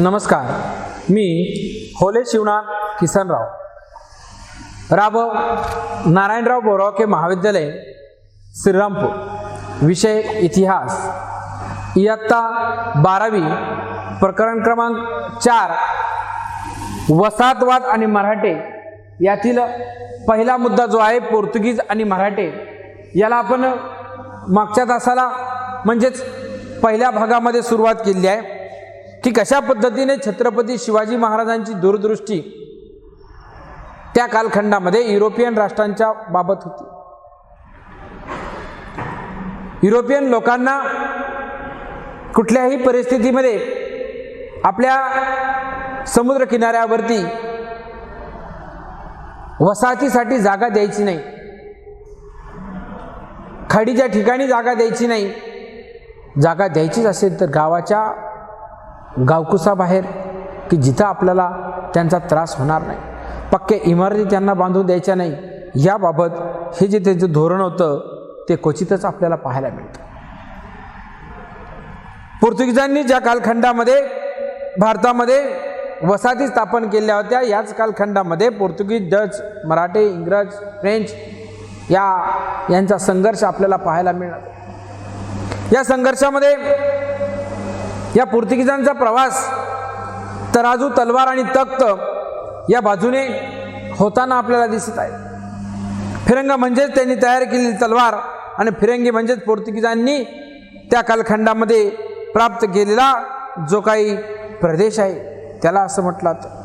नमस्कार. मी होले शिवनाथ किसनराव. राब नारायणराव बोरावके महाविद्यालय श्रीरामपूर. विषय इतिहास. इयत्ता बारावी प्रकरण क्रमांक चार. वसाहतवाद आणि मराठे यातील पहिला मुद्दा जो आहे पोर्तुगीज आणि मराठे याला आपण मागच्या तासाला म्हणजेच पहिल्या भागामध्ये सुरुवात केली आहे. की कशा पद्धतीने छत्रपती शिवाजी महाराजांची दूरदृष्टी त्या कालखंडामध्ये युरोपियन राष्ट्रांच्या बाबत होती. युरोपियन लोकांना कुठल्याही परिस्थितीमध्ये आपल्या समुद्र किनाऱ्यावरती वसाहतीसाठी जागा द्यायची नाही. खाडीच्या ठिकाणी जागा द्यायची नाही. जागा द्यायचीच असेल तर गावाच्या गावकुसाबाहेर की जिथं आपल्याला त्यांचा त्रास होणार नाही. पक्के इमारती त्यांना बांधून द्यायच्या नाही. याबाबत हे जे त्यांचं धोरण होतं ते क्वचितच आपल्याला पाहायला मिळतं. पोर्तुगीजांनी ज्या कालखंडामध्ये भारतामध्ये वसाहती स्थापन केल्या होत्या याच कालखंडामध्ये पोर्तुगीज डच मराठे इंग्रज फ्रेंच या यांचा संघर्ष आपल्याला पाहायला मिळणार. या संघर्षामध्ये या पोर्तुगीजांचा प्रवास तराजू तलवार आणि तख्त या बाजूने होताना आपल्याला दिसत आहे. फिरंग म्हणजेच त्यांनी तयार केलेली तलवार आणि फिरंगी म्हणजेच पोर्तुगीजांनी त्या कालखंडामध्ये प्राप्त केलेला जो काही प्रदेश आहे त्याला असं म्हटलं जातं.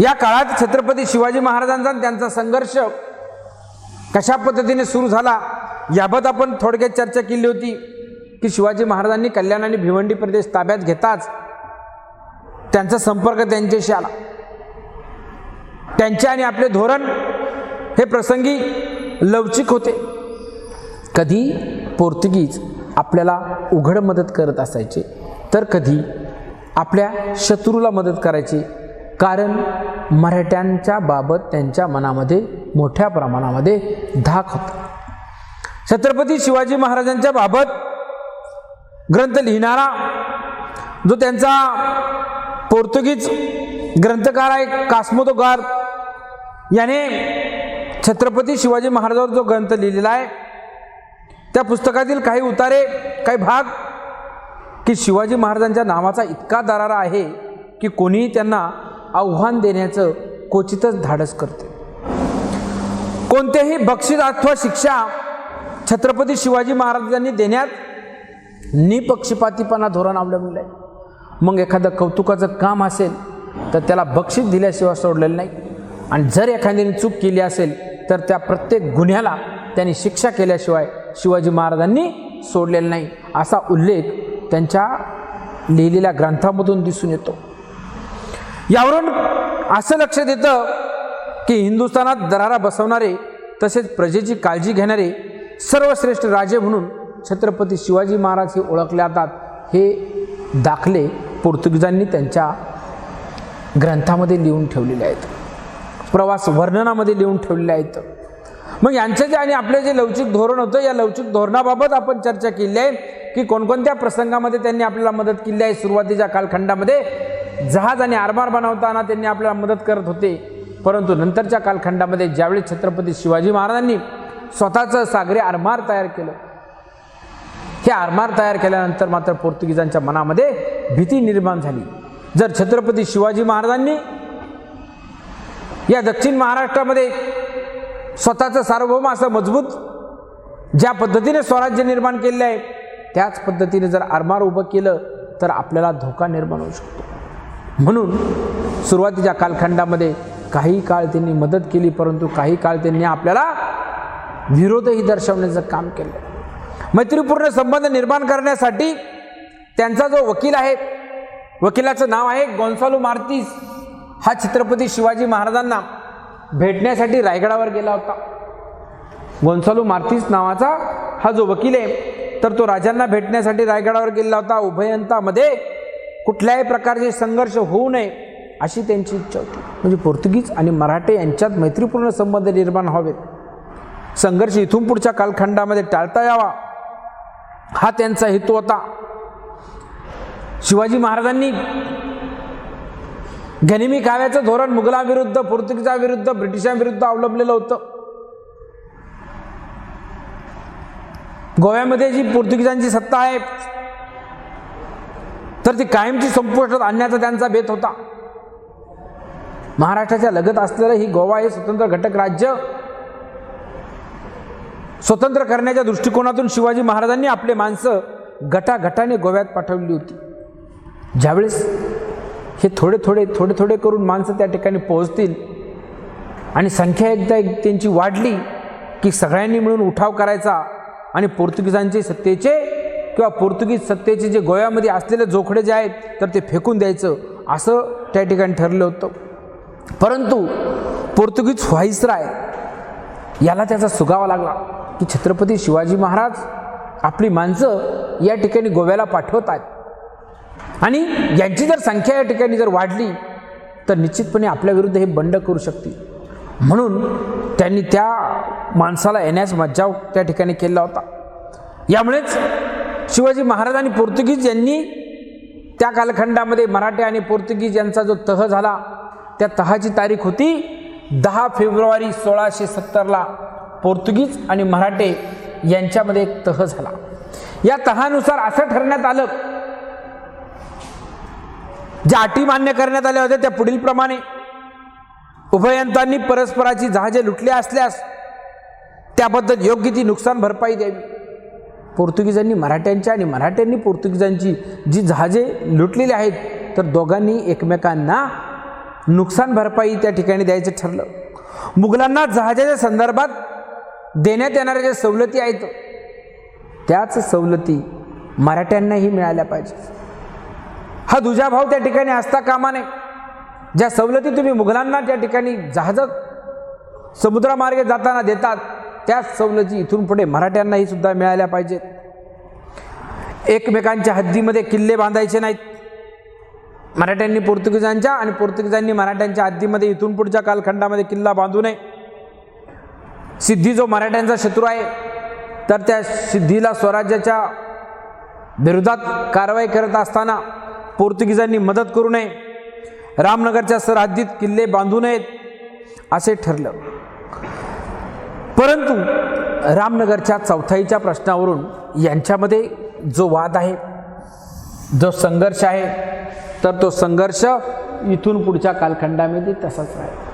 या काळात छत्रपती शिवाजी महाराजांचा त्यांचा संघर्ष कशा पद्धतीने सुरू झाला याबत आपण थोडक्यात चर्चा केली होती. की शिवाजी महाराजांनी कल्याण आणि भिवंडी प्रदेश ताब्यात घेताच त्यांचा संपर्क त्यांच्याशी आला. त्यांचे आणि आपले धोरण हे प्रसंगी लवचिक होते. कधी पोर्तुगीज आपल्याला उघड मदत करत असायचे तर कधी आपल्या शत्रूला मदत करायची कारण मराठ्यांच्या बाबत त्यांच्या मनामध्ये मोठ्या प्रमाणामध्ये धाक होता. छत्रपती शिवाजी महाराजांच्या बाबत ग्रंथ लिहिणारा जो त्यांचा पोर्तुगीज ग्रंथकार आहे कास्मोदोगार याने छत्रपती शिवाजी महाराजांवर जो ग्रंथ लिहिलेला आहे त्या पुस्तकातील काही उतारे काही भाग की शिवाजी महाराजांच्या नावाचा इतका दरारा आहे की कोणीही त्यांना आव्हान देण्याचं क्वचितच धाडस करते. कोणतेही बक्षीस अथवा शिक्षा छत्रपती शिवाजी महाराजांनी देण्यात निपक्षपातीपणा धोरण अवलंबलेलं आहे. मग एखादं कौतुकाचं काम असेल तर त्याला बक्षीस दिल्याशिवाय सोडलेलं नाही. आणि जर एखाद्याने चूक केली असेल तर त्या प्रत्येक गुन्ह्याला त्यांनी शिक्षा केल्याशिवाय शिवाजी महाराजांनी सोडलेला नाही. असा उल्लेख त्यांच्या लिहिलेल्या ग्रंथामधून दिसून येतो. यावरून असं लक्षात येतं की हिंदुस्थानात दरारा बसवणारे तसेच प्रजेची काळजी घेणारे सर्वश्रेष्ठ राजे म्हणून छत्रपती शिवाजी महाराज हे ओळखले जातात. हे दाखले पोर्तुगीजांनी त्यांच्या ग्रंथामध्ये लिहून ठेवलेले आहेत. प्रवास वर्णनामध्ये लिहून ठेवलेले आहेत. मग यांचं जे आणि आपलं जे लवचिक धोरण होतं या लवचिक धोरणाबाबत आपण चर्चा केली आहे की कोणकोणत्या प्रसंगामध्ये त्यांनी आपल्याला मदत केली आहे. सुरुवातीच्या कालखंडामध्ये जहाज आणि आरमार बनवताना त्यांनी आपल्याला मदत करत होते. परंतु नंतरच्या कालखंडामध्ये ज्यावेळी छत्रपती शिवाजी महाराजांनी स्वतःचं सागरी आरमार तयार केलं हे आरमार तयार केल्यानंतर मात्र पोर्तुगीजांच्या मनामध्ये भीती निर्माण झाली. जर छत्रपती शिवाजी महाराजांनी या दक्षिण महाराष्ट्रामध्ये स्वतःचं सार्वभौम असं मजबूत ज्या पद्धतीने स्वराज्य निर्माण केलेलं आहे त्याच पद्धतीने जर आरमार उभं केलं तर आपल्याला धोका निर्माण होऊ शकतो. म्हणून सुरुवातीच्या कालखंडामध्ये काही काळ त्यांनी मदत केली परंतु काही काळ त्यांनी आपल्याला विरोधही दर्शवण्याचं काम केलं. मैत्रीपूर्ण संबंध निर्माण करण्यासाठी त्यांचा जो वकील आहे वकिलाचं नाव आहे गोन्सालो मार्तीस. हा छत्रपती शिवाजी महाराजांना भेटण्यासाठी रायगडावर गेला होता. गोन्सालो मार्तीस नावाचा हा जो वकील आहे तर तो राजांना भेटण्यासाठी रायगडावर गेला होता. उभयंतामध्ये कुठल्याही प्रकारचे संघर्ष होऊ नये अशी त्यांची इच्छा होती. म्हणजे पोर्तुगीज आणि मराठे यांच्यात मैत्रीपूर्ण संबंध निर्माण व्हावेत. संघर्ष इथून पुढच्या कालखंडामध्ये टाळता यावा. हा त्यांचा हेतू होता. शिवाजी महाराजांनी गनिमी काव्याचं धोरण मुघलाविरुद्ध पोर्तुगीजाविरुद्ध ब्रिटिशांविरुद्ध अवलंबलेलं होतं. गोव्यामध्ये जी पोर्तुगीजांची सत्ता आहे तर ती कायमची संपुष्टात आणण्याचा त्यांचा बेत होता. महाराष्ट्राच्या लगत असलेलं ही गोवा हे स्वतंत्र घटक राज्य स्वतंत्र करण्याच्या दृष्टिकोनातून शिवाजी महाराजांनी आपले माणसं गटागटाने गोव्यात पाठवली होती. ज्यावेळेस हे थोडे थोडे थोडे थोडे करून माणसं त्या ठिकाणी पोहोचतील आणि संख्या एकदा एक त्यांची वाढली की सगळ्यांनी मिळून उठाव करायचा आणि पोर्तुगीजांचे सत्तेचे किंवा पोर्तुगीज सत्तेचे जे गोव्यामध्ये असलेले जोखडे जे आहेत तर ते फेकून द्यायचं असं त्या ठिकाणी ठरलं होतं. परंतु पोर्तुगीज व्हाईसराय याला त्याचा सुगावा लागला. की छत्रपती शिवाजी महाराज आपली माणसं या ठिकाणी गोव्याला पाठवत आहेत आणि यांची जर संख्या या ठिकाणी जर वाढली तर निश्चितपणे आपल्याविरुद्ध हे बंड करू शकतील. म्हणून त्यांनी त्या माणसाला येण्यास मज्जाव त्या ठिकाणी केला होता. यामुळेच शिवाजी महाराज आणि पोर्तुगीज यांनी त्या कालखंडामध्ये मराठे आणि पोर्तुगीज यांचा जो तह झाला त्या तहाची तारीख होती दहा फेब्रुवारी सोळाशे सत्तरला. पोर्तुगीज आणि मराठे यांच्यामध्ये एक तह झाला. या तहानुसार असं ठरण्यात आलं ज्या अटी मान्य करण्यात आल्या होत्या त्या पुढील प्रमाणे. उभयंतांनी परस्पराची जहाजे लुटली असल्यास त्याबद्दल योग्य ती नुकसान भरपाई द्यावी. पोर्तुगीजांनी मराठ्यांच्या आणि मराठ्यांनी पोर्तुगीजांची जी जहाजे लुटलेली आहेत तर दोघांनी एकमेकांना नुकसान भरपाई त्या ठिकाणी द्यायचं ठरलं. मुघलांना जहाजाच्या संदर्भात देण्यात येणाऱ्या ज्या सवलती आहेत त्याच सवलती मराठ्यांनाही मिळाल्या पाहिजे हा दुजाभाव त्या ठिकाणी असता कामा नये. ज्या सवलती तुम्ही मुघलांना त्या ठिकाणी जहाज समुद्रामार्गे जाताना देतात त्याच सवलती इथून पुढे मराठ्यांनाही सुद्धा मिळाल्या पाहिजेत. एकमेकांच्या हद्दीमध्ये किल्ले बांधायचे नाहीत. मराठ्यांनी पोर्तुगीजांच्या आणि पोर्तुगीजांनी मराठ्यांच्या हद्दीमध्ये इथून पुढच्या कालखंडामध्ये किल्ला बांधू नये. सिद्धी जो मराठ्यांचा शत्रू आहे तर त्या सिद्धीला स्वराज्याच्या विरोधात कारवाई करत असताना पोर्तुगीजांनी मदत करू नये रामनगरच्या सरहद्दीत किल्ले बांधू नयेत असे ठरलं. परंतु रामनगरच्या चौथाईच्या प्रश्नावरून यांच्यामध्ये जो वाद आहे जो संघर्ष आहे तर तो संघर्ष इथून पुढच्या कालखंडामध्ये तसाच आहे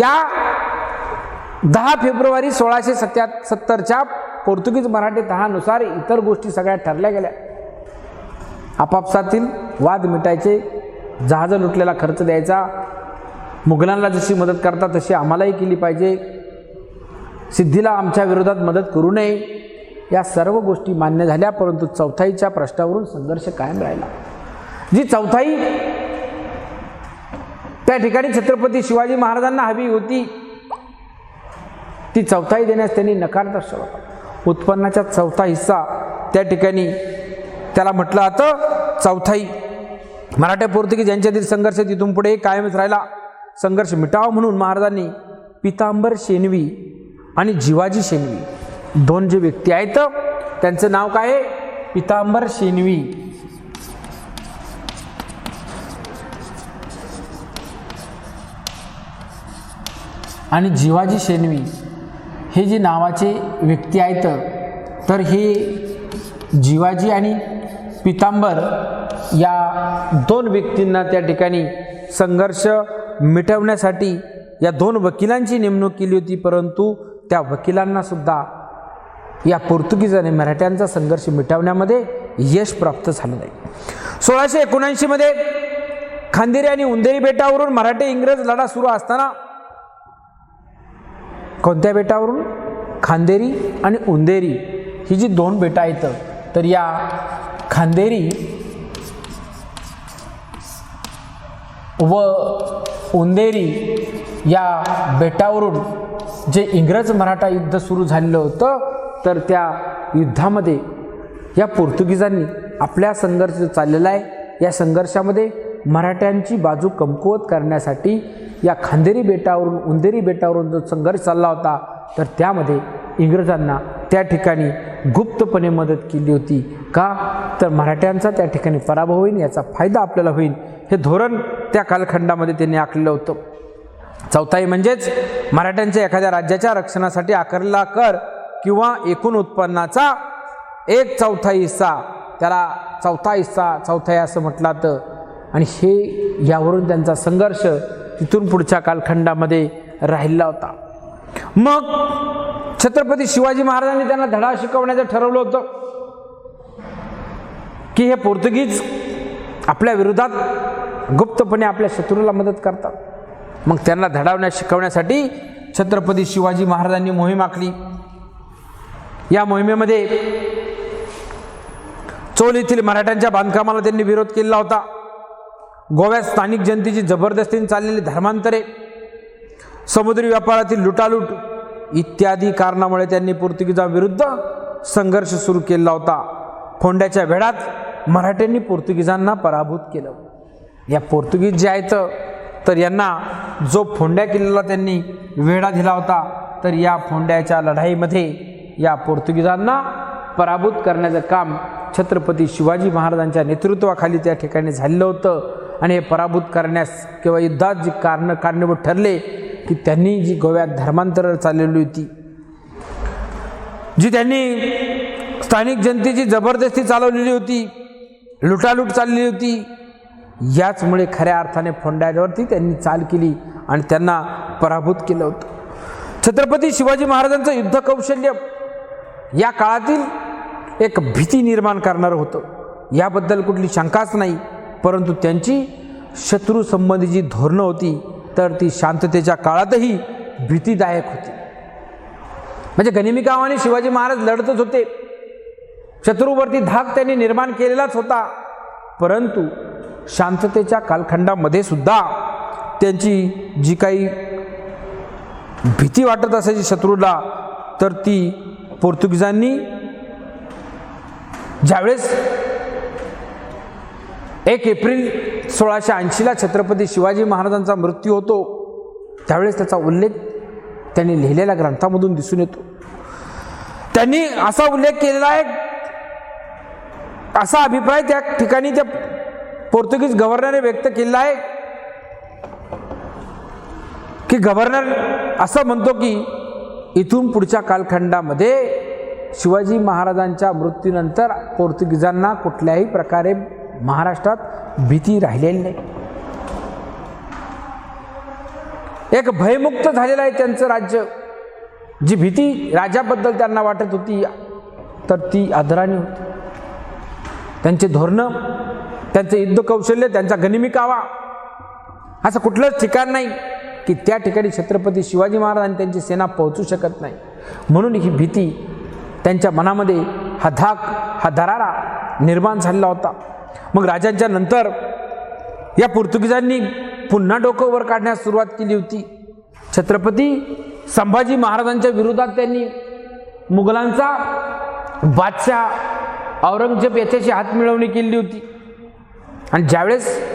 या दहा फेब्रुवारी सोळाशे सत्या सत्तरच्या पोर्तुगीज मराठी तहानुसार इतर गोष्टी सगळ्या ठरल्या गेल्या. आपापसातील वाद मिटायचे जहाजं लुटलेला खर्च द्यायचा मुघलांना जशी मदत करता तशी आम्हालाही केली पाहिजे. सिद्धीला आमच्या विरोधात मदत करू नये या सर्व गोष्टी मान्य झाल्या परंतु चौथाईच्या प्रश्नावरून संघर्ष कायम राहिला. जी चौथाई त्या ठिकाणी छत्रपती शिवाजी महाराजांना हवी होती. ती चौथाई देण्यास त्यांनी नकार दर्शवला. उत्पन्नाचा चौथा हिस्सा त्या ठिकाणी त्याला म्हटलं जातं चौथाई. मराठा पोर्तुगीज यांच्यातील संघर्ष तिथून पुढे कायमच राहिला. संघर्ष मिटावा म्हणून महाराजांनी पितांबर शेनवी आणि जिवाजी शेनवी दोन जे व्यक्ती आहेत त्यांचं नाव काय आहे? पितांबर शेनवी. आणि जिवाजी शेनवी. हे जे नावाचे व्यक्ती आहेत तर हे जिवाजी आणि पितांबर या दोन व्यक्तींना त्या ठिकाणी संघर्ष मिटवण्यासाठी या दोन वकिलांची नेमणूक केली होती परंतु त्या वकिलांनासुद्धा या पोर्तुगीज आणि मराठ्यांचा संघर्ष मिटवण्यामध्ये यश प्राप्त झालं नाही. सोळाशे एकोणऐंशीमध्ये खांदेरी आणि उंदेरी बेटावरून मराठे इंग्रज लढा सुरू असताना कोणत्या बेटावरून? खांदेरी आणि उंदेरी. ही जी दोन बेटा आहेत तर या खांदेरी व उंदेरी या बेटावरून जे इंग्रज मराठा युद्ध सुरू झालेलं होतं तर त्या युद्धामध्ये या पोर्तुगीजांनी आपल्या संघर्ष चाललेला आहे. या संघर्षामध्ये मराठ्यांची बाजू कमकुवत करण्यासाठी या खांदेरी बेटावरून उंदेरी बेटावरून जो संघर्ष चालला होता तर त्यामध्ये इंग्रजांना त्या ठिकाणी गुप्तपणे मदत केली होती. का? तर मराठ्यांचा त्या ठिकाणी पराभव होईल याचा फायदा आपल्याला होईल. हे धोरण त्या कालखंडामध्ये त्यांनी आखलेलं होतं. चौथाई म्हणजेच मराठ्यांच्या एखाद्या राज्याच्या रक्षणासाठी आकारला कर किंवा एकूण उत्पन्नाचा एक चौथा हिस्सा त्याला चौथा हिस्सा चौथाई असं म्हटलं तर आणि हे यावरून त्यांचा संघर्ष तिथून पुढच्या कालखंडामध्ये राहिला होता. मग छत्रपती शिवाजी महाराजांनी त्यांना धडा शिकवण्याचं ठरवलं होतं की हे पोर्तुगीज आपल्या विरोधात गुप्तपणे आपल्या शत्रूला मदत करतात. मग त्यांना धडावण्यास शिकवण्यासाठी छत्रपती शिवाजी महाराजांनी मोहीम आखली. या मोहिमेमध्ये चोल येथील मराठ्यांच्या बांधकामाला त्यांनी विरोध केला होता. गोव्यात स्थानिक जनतेची जबरदस्तीने चाललेली धर्मांतरे समुद्री व्यापारातील लुटालूट इत्यादी कारणामुळे त्यांनी पोर्तुगीजांविरुद्ध संघर्ष सुरू केला होता. फोंड्याच्या वेळात मराठ्यांनी पोर्तुगीजांना पराभूत केलं. या पोर्तुगीज जे आहेत तर यांना जो फोंड्या किल्ल्याला त्यांनी वेढा दिला होता तर या फोंड्याच्या लढाईमध्ये या पोर्तुगीजांना पराभूत करण्याचं काम छत्रपती शिवाजी महाराजांच्या नेतृत्वाखाली त्या ठिकाणी झालेलं होतं. आणि हे पराभूत करण्यास किंवा युद्धात जी कारणं कारणीभूत ठरले की त्यांनी जी गोव्यात धर्मांतर चाललेली होती जी त्यांनी स्थानिक जनतेची जबरदस्ती चालवलेली होती लुटालूट चाललेली होती याचमुळे खऱ्या अर्थाने फोंड्यावरती त्यांनी चाल केली आणि त्यांना पराभूत केलं होतं. छत्रपती शिवाजी महाराजांचं युद्ध कौशल्य या काळातील एक भीती निर्माण करणारं होतं. याबद्दल कुठली शंकाच नाही. परंतु त्यांची शत्रू संबंधी जी धोरणं होती तर ती शांततेच्या काळातही भीतीदायक होती. म्हणजे गनिमिकावाने शिवाजी महाराज लढतच होते. शत्रूवरती धाक त्यांनी निर्माण केलेलाच होता. परंतु शांततेच्या कालखंडामध्ये सुद्धा त्यांची जी काही भीती वाटत असायची शत्रूला तर ती पोर्तुगीजांनी ज्यावेळेस एक एप्रिल सोळाशे ऐंशीला छत्रपती शिवाजी महाराजांचा मृत्यू होतो. त्यावेळेस त्याचा उल्लेख त्यांनी लिहिलेल्या ग्रंथामधून दिसून येतो. त्यांनी असा उल्लेख केलेला आहे असा अभिप्राय त्या ठिकाणी त्या पोर्तुगीज गव्हर्नरने व्यक्त केलेला आहे की गव्हर्नर असं म्हणतो की इथून पुढच्या कालखंडामध्ये शिवाजी महाराजांच्या मृत्यूनंतर पोर्तुगीजांना कुठल्याही प्रकारे महाराष्ट्रात भीती राहिलेली नाही. एक भयमुक्त झालेलं आहे त्यांचं राज्य. जी भीती राजाबद्दल त्यांना वाटत होती तर ती आदराणी होती. त्यांचे धोरणं त्यांचं युद्ध कौशल्य त्यांचा गनिमिकावा असं कुठलंच ठिकाण नाही की त्या ठिकाणी छत्रपती शिवाजी महाराज आणि त्यांची सेना पोहोचू शकत नाही. म्हणून ही भीती त्यांच्या मनामध्ये हा धाक हा दरारा निर्माण झालेला होता. मग राजांच्या नंतर या पोर्तुगीजांनी पुन्हा डोकं वर काढण्यास सुरुवात केली होती. छत्रपती संभाजी महाराजांच्या विरोधात त्यांनी मुघलांचा बादशाह औरंगजेब याच्याशी हातमिळवणी केली होती. आणि ज्यावेळेस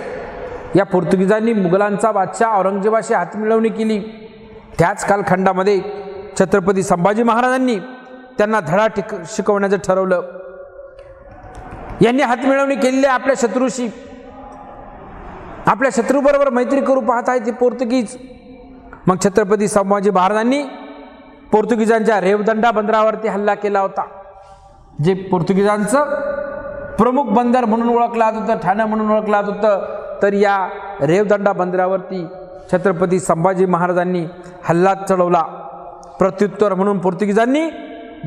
या पोर्तुगीजांनी मुघलांचा बादशाह औरंगजेबाशी हातमिळवणी केली त्याच कालखंडामध्ये छत्रपती संभाजी महाराजांनी त्यांना धडा टिक शिकवण्याचं ठरवलं. यांनी हातमिळवणी केलेली आहे आपल्या शत्रूशी. आपल्या शत्रूबरोबर मैत्री करू पाहत आहे ते पोर्तुगीज. मग छत्रपती संभाजी महाराजांनी पोर्तुगीजांच्या रेवदंडा बंदरावरती हल्ला केला होता. जे पोर्तुगीजांचं प्रमुख बंदर म्हणून ओळखलं जात होतं ठाणं म्हणून ओळखलं जात होतं तर या रेवदंडा बंदरावरती छत्रपती संभाजी महाराजांनी हल्ला चढवला. प्रत्युत्तर म्हणून पोर्तुगीजांनी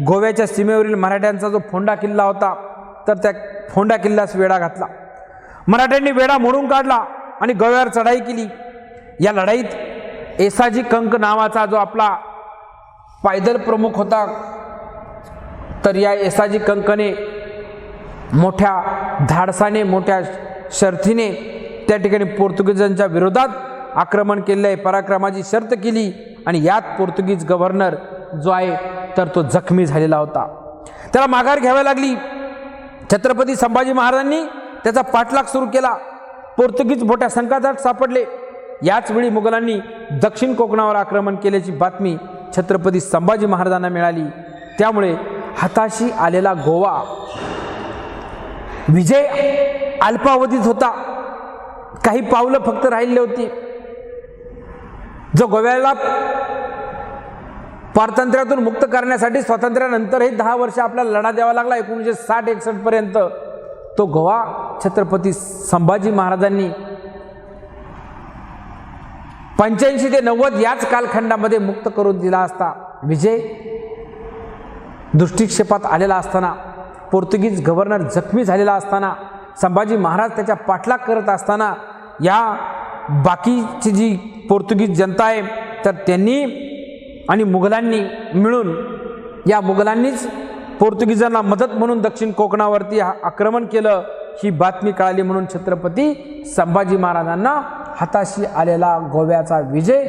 गोव्याच्या सीमेवरील मराठ्यांचा जो फोंडा किल्ला होता तर त्या फोंडा किल्ल्यास वेढा घातला. मराठ्यांनी वेढा मोडून काढला आणि गव्यावर चढाई केली. या लढाईत एसाजी कंक नावाचा जो आपला पायदल प्रमुख होता तर या एसाजी कंकने मोठ्या धाडसाने मोठ्या शर्थीने त्या ठिकाणी पोर्तुगीजांच्या विरोधात आक्रमण केलं आहे पराक्रमाची शर्त केली आणि यात पोर्तुगीज गव्हर्नर जो आहे तर तो जखमी झालेला होता. त्याला माघार घ्यावी लागली. छत्रपती संभाजी महाराजांनी त्याचा पाठलाग सुरू केला. पोर्तुगीज मोठ्या संकटात सापडले. याचवेळी मुघलांनी दक्षिण कोकणावर आक्रमण केल्याची बातमी छत्रपती संभाजी महाराजांना मिळाली. त्यामुळे हाताशी आलेला गोवा विजय अल्पावधीत होता. काही पावलं फक्त राहिले होती. जो गोव्याला पारतंत्र्यातून मुक्त करण्यासाठी स्वातंत्र्यानंतरही दहा वर्ष आपल्याला लढा द्यावा लागला. एकोणीसशे साठ एकसष्टपर्यंत तो गोवा छत्रपती संभाजी महाराजांनी पंच्याऐंशी ते नव्वद याच कालखंडामध्ये मुक्त करून दिला असता. विजय दृष्टिक्षेपात आलेला असताना पोर्तुगीज गव्हर्नर जखमी झालेला असताना संभाजी महाराज त्याच्या पाठलाग करत असताना या बाकीची जी पोर्तुगीज जनता आहे तर त्यांनी आणि मुघलांनी मिळून या मुघलांनीच पोर्तुगीजांना मदत म्हणून दक्षिण कोकणावरती हा आक्रमण केलं ही बातमी कळाली म्हणून छत्रपती संभाजी महाराजांना हाताशी आलेला गोव्याचा विजय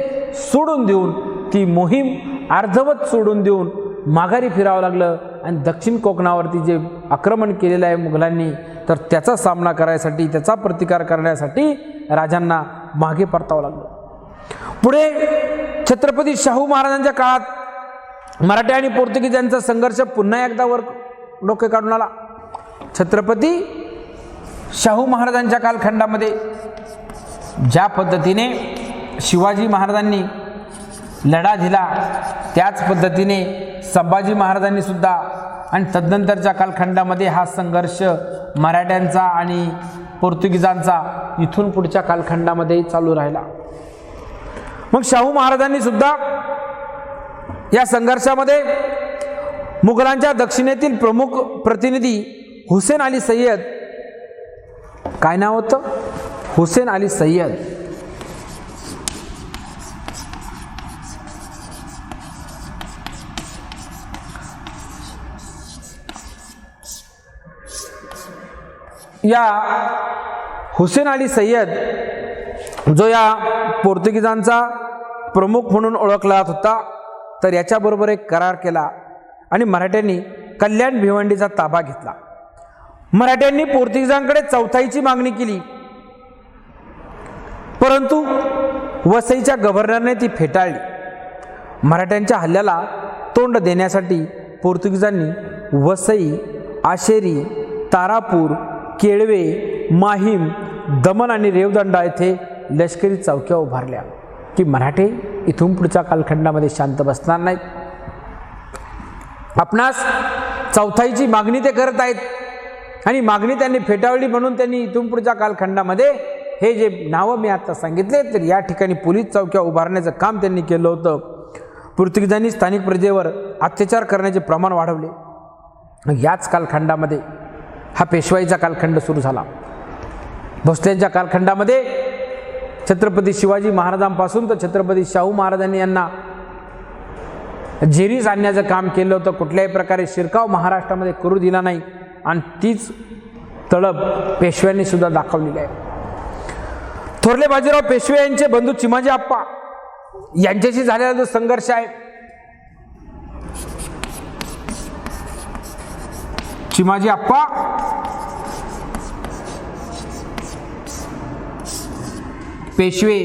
सोडून देऊन ती मोहीम अर्धवत सोडून देऊन माघारी फिरावं लागलं आणि दक्षिण कोकणावरती जे आक्रमण केलेलं आहे मुघलांनी तर त्याचा सामना करायसाठी त्याचा प्रतिकार करण्यासाठी राजांना मागे परतावं लागलं. पुढे छत्रपती शाहू महाराजांच्या काळात मराठी आणि पोर्तुगीजांचा संघर्ष पुन्हा एकदा वर डोके काढून आला. छत्रपती शाहू महाराजांच्या कालखंडामध्ये ज्या पद्धतीने शिवाजी महाराजांनी लढा दिला त्याच पद्धतीने संभाजी महाराजांनी सुद्धा आणि तदनंतरच्या कालखंडामध्ये हा संघर्ष मराठ्यांचा आणि पोर्तुगीजांचा इथून पुढच्या कालखंडामध्ये चालू राहिला. मग शाहू महाराजांनी सुद्धा या संघर्षामध्ये मुघलांच्या दक्षिणेतील प्रमुख प्रतिनिधी हुसेन अली सय्यद काय नाव होतं? हुसेन अली सय्यद. या हुसेन अली सय्यद जो या पोर्तुगीजांचा प्रमुख म्हणून ओळखला जात होता तर याच्याबरोबर एक करार केला आणि मराठ्यांनी कल्याण भिवंडीचा ताबा घेतला. मराठ्यांनी पोर्तुगीजांकडे चौथाईची मागणी केली. परंतु वसईच्या गव्हर्नरने ती फेटाळली. मराठ्यांच्या हल्ल्याला तोंड देण्यासाठी पोर्तुगीजांनी वसई आशेरी तारापूर केळवे माहीम दमन आणि रेवदंडा येथे लष्करी चौक्या उभारल्या की मराठे इथून पुढच्या कालखंडामध्ये शांत बसणार नाहीत. आपणास चौथाईची मागणी ते करत आहेत. आणि मागणी त्यांनी फेटाळली म्हणून त्यांनी इथून पुढच्या कालखंडामध्ये हे जे नावं मी आता सांगितले तर या ठिकाणी पोलीस चौक्या उभारण्याचं काम त्यांनी केलं होतं. पोर्तुगीजांनी स्थानिक प्रजेवर अत्याचार करण्याचे प्रमाण वाढवले. याच कालखंडामध्ये हा पेशवाईचा कालखंड सुरू झाला. भोसल्यांच्या कालखंडामध्ये छत्रपती शिवाजी महाराजांपासून तर छत्रपती शाहू महाराजांनी यांना झेरीस आणण्याचं काम केलं होतं. कुठल्याही प्रकारे शिरकाव महाराष्ट्रामध्ये करू दिला नाही. आणि तीच तळब पेशव्यांनी सुद्धा दाखवलेली आहे. थोरले बाजीराव पेशवे यांचे बंधू चिमाजी आप्पा यांच्याशी झालेला जो संघर्ष आहे. चिमाजी आप्पा पेशवे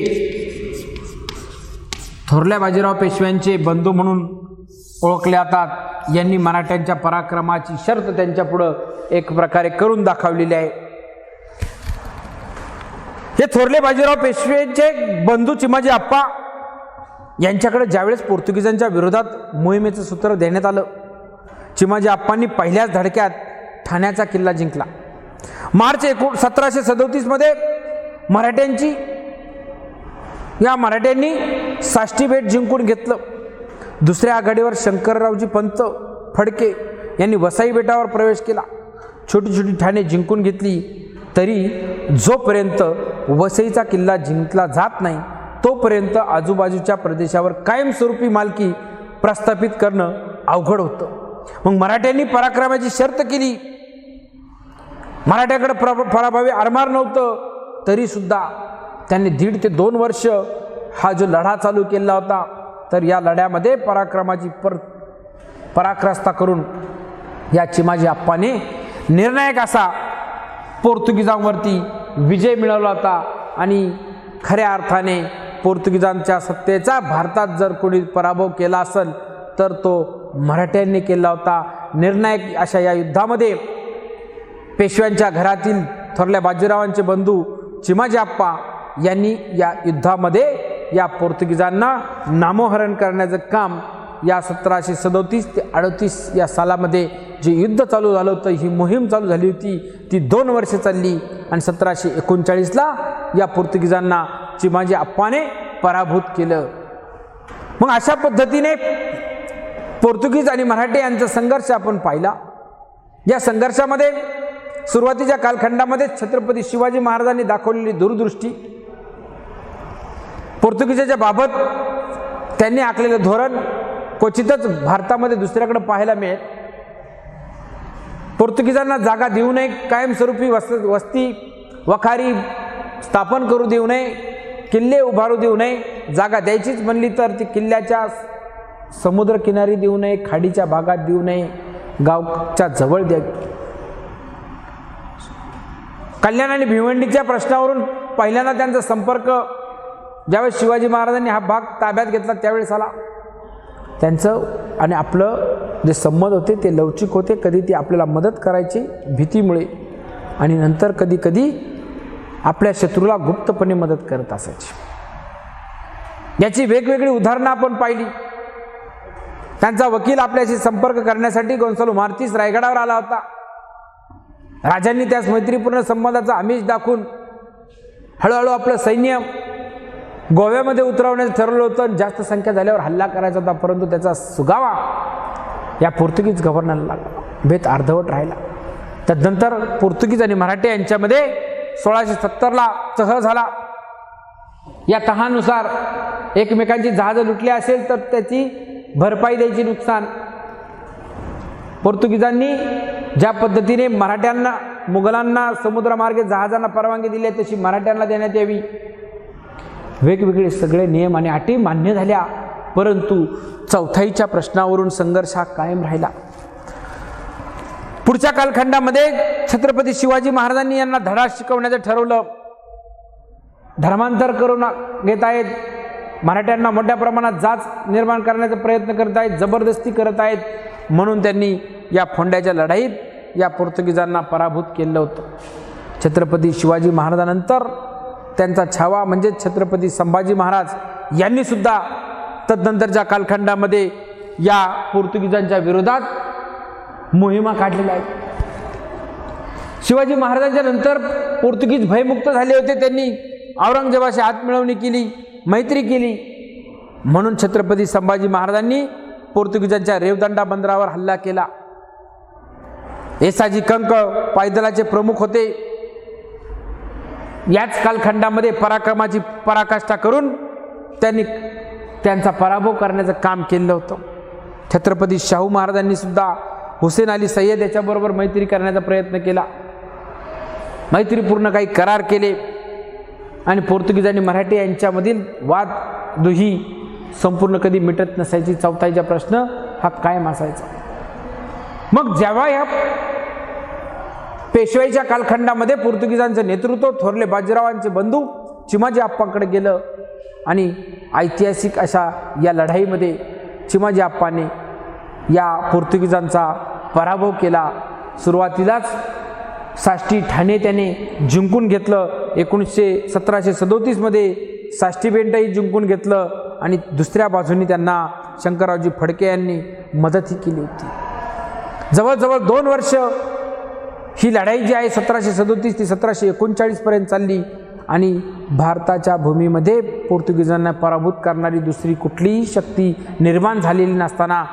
थोरल्या बाजीराव पेशव्यांचे बंधू म्हणून ओळखले जातात. यांनी मराठ्यांच्या पराक्रमाची शर्त त्यांच्यापुढं एक प्रकारे करून दाखवलेली आहे. हे थोरले बाजीराव पेशवेचे बंधू चिमाजी आप्पा यांच्याकडे ज्यावेळेस पोर्तुगीजांच्या विरोधात मोहिमेचं सूत्र देण्यात आलं चिमाजी आप्पांनी पहिल्याच धडक्यात ठाण्याचा किल्ला जिंकला. मार्च एकोण सतराशे सदोतीसमध्ये मराठ्यांची या मराठ्यांनी साष्टी बेट जिंकून घेतलं. दुसऱ्या आघाडीवर शंकररावजी पंत फडके यांनी वसाई बेटावर प्रवेश केला. छोटी छोटी ठाणे जिंकून घेतली. तरी जोपर्यंत वसईचा किल्ला जिंकला जात नाही तोपर्यंत आजूबाजूच्या प्रदेशावर कायमस्वरूपी मालकी प्रस्थापित करणं अवघड होतं. मग मराठ्यांनी पराक्रमाची शर्त केली. मराठ्याकडे प्र पराभावी आरमार नव्हतं तरीसुद्धा त्यांनी दीड ते दोन वर्ष हा जो लढा चालू केला होता तर या लढ्यामध्ये पराक्रमाची पर पराक्रस्ता करून या चिमाजी आप्पाने निर्णायक असा पोर्तुगीजांवरती विजय मिळवला होता आणि खऱ्या अर्थाने पोर्तुगीजांच्या सत्तेचा भारतात जर कोणी पराभव केला असेल तर तो मराठ्यांनी केला होता. निर्णायक अशा या युद्धामध्ये पेशव्यांच्या घरातील थोरल्या बाजीरावांचे बंधू चिमाजी आप्पा यांनी या युद्धामध्ये या पोर्तुगीजांना नामोहरण करण्याचं काम या सतराशे सदोतीस ते अडतीस या सालामध्ये जे युद्ध चालू झालं होतं ही मोहीम चालू झाली होती ती दोन वर्षे चालली. आणि सतराशे एकोणचाळीसला या पोर्तुगीजांना चिमाजी आप्पाने पराभूत केलं. मग अशा पद्धतीने पोर्तुगीज आणि मराठी यांचा संघर्ष आपण पाहिला. या संघर्षामध्ये सुरुवातीच्या कालखंडामध्ये छत्रपती शिवाजी महाराजांनी दाखवलेली दूरदृष्टी पोर्तुगीजाच्या बाबत त्यांनी आखलेलं धोरण क्वचितच भारतामध्ये दुसऱ्याकडे पाहायला मिळेल. पोर्तुगीजांना जागा देऊ नये कायमस्वरूपी वस वस्ती वखारी स्थापन करू देऊ नये किल्ले उभारू देऊ नये जागा द्यायचीच म्हणली तर ती किल्ल्याच्या समुद्रकिनारी देऊ नये खाडीच्या भागात देऊ नये गावच्या जवळ द्या कल्याण आणि भिवंडीच्या प्रश्नावरून पहिल्यांदा त्यांचा संपर्क ज्यावेळेस शिवाजी महाराजांनी हा भाग ताब्यात घेतला त्यावेळेस आला. त्यांचं आणि आपलं जे संमत होते ते लवचिक होते. कधी ते आपल्याला मदत करायची भीतीमुळे आणि नंतर कधी कधी आपल्या शत्रूला गुप्तपणे मदत करत असायची. याची वेगवेगळी उदाहरणं आपण पाहिली. त्यांचा वकील आपल्याशी संपर्क करण्यासाठी गोन्सालो मारतीस रायगडावर आला होता. राजांनी त्यास मैत्रीपूर्ण संबंधाचा आमिष दाखवून हळूहळू आपलं सैन्य गोव्यामध्ये उतरवण्याचं ठरवलं होतं आणि जास्त संख्या झाल्यावर हल्ला करायचा होता परंतु त्याचा सुगावा या पोर्तुगीज गव्हर्नरला लागला. भेद अर्धवट राहिला. तदनंतर पोर्तुगीज आणि मराठी यांच्यामध्ये सोळाशे सत्तरला तह झाला. या तहानुसार एकमेकांची जहाजं लुटली असेल तर त्याची भरपाई द्यायची नुकसान. पोर्तुगीजांनी ज्या पद्धतीने मराठ्यांना मुघलांना समुद्रमार्गे जहाजांना परवानगी दिली आहे तशी मराठ्यांना देण्यात यावी. वेगवेगळे सगळे नियम आणि अटी मान्य झाल्या. परंतु चौथाईच्या प्रश्नावरून संघर्ष हा कायम राहिला. पुढच्या कालखंडामध्ये छत्रपती शिवाजी महाराजांनी यांना धडा शिकवण्याचं ठरवलं. धर्मांतर करून घेत आहेत. मराठ्यांना मोठ्या प्रमाणात जाच निर्माण करण्याचा प्रयत्न करत आहेत जबरदस्ती करत आहेत. म्हणून त्यांनी या फोंड्याच्या लढाईत या पोर्तुगीजांना पराभूत केलं होतं. छत्रपती शिवाजी महाराजानंतर त्यांचा छावा म्हणजेच छत्रपती संभाजी महाराज यांनीसुद्धा तदनंतरच्या कालखंडामध्ये या पोर्तुगीजांच्या विरोधात मोहिमा काढलेल्या आहेत. शिवाजी महाराजांच्या नंतर पोर्तुगीज भयमुक्त झाले होते. त्यांनी औरंगजेबाशी हातमिळवणी केली मैत्री केली. म्हणून छत्रपती संभाजी महाराजांनी पोर्तुगीजांच्या रेवदंडा बंदरावर हल्ला केला. येसाजी कंक पायदलाचे प्रमुख होते. याच कालखंडामध्ये पराक्रमाची पराकाष्ठा करून त्यांनी त्यांचा पराभव करण्याचं काम केलं होतं. छत्रपती शाहू महाराजांनी सुद्धा हुसेन अली सय्यद याच्याबरोबर मैत्री करण्याचा प्रयत्न केला. मैत्रीपूर्ण काही करार केले आणि पोर्तुगीज आणि मराठी यांच्यामधील वाद दुही संपूर्ण कधी मिटत नसायची चौथाईचा प्रश्न हा कायम असायचा. मग जेव्हा या पेशवाईच्या कालखंडामध्ये पोर्तुगीजांचं नेतृत्व थोरले बाजीरावांचे बंधू चिमाजी आप्पांकडे गेलं. आणि ऐतिहासिक अशा या लढाईमध्ये चिमाजी आप्पाने या पोर्तुगीजांचा पराभव केला. सुरुवातीलाच साष्टी ठाणे त्याने जिंकून घेतलं. एकोणीसशे सतराशे सदोतीसमध्ये साष्टी बेंटही जिंकून घेतलं आणि दुसऱ्या बाजूनी त्यांना शंकररावजी फडके यांनी मदतही केली होती. जवळजवळ दोन वर्ष ही लढाई जी आहे सतराशे सदोतीस ते सतराशे एकोणचाळीसपर्यंत चालली आणि भारताच्या भूमीमध्ये पोर्तुगीजांना पराभूत करणारी दुसरी कुठलीही शक्ती निर्माण झालेली नसताना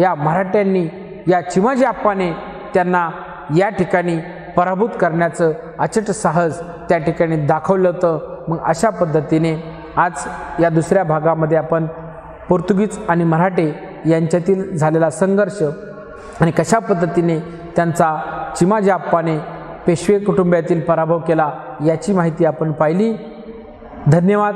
या मराठ्यांनी या चिमाजी आप्पाने त्यांना या ठिकाणी पराभूत करण्याचं अचट साहस त्या ठिकाणी दाखवलं होतं. मग अशा पद्धतीने आज या दुसऱ्या भागामध्ये आपण पोर्तुगीज आणि मराठे यांच्यातील झालेला संघर्ष आणि कशा पद्धतीने त्यांचा चिमाजी आप्पाने पेशवे कुटुंबातील पराभव केला याची माहिती आपण पाहिली. धन्यवाद.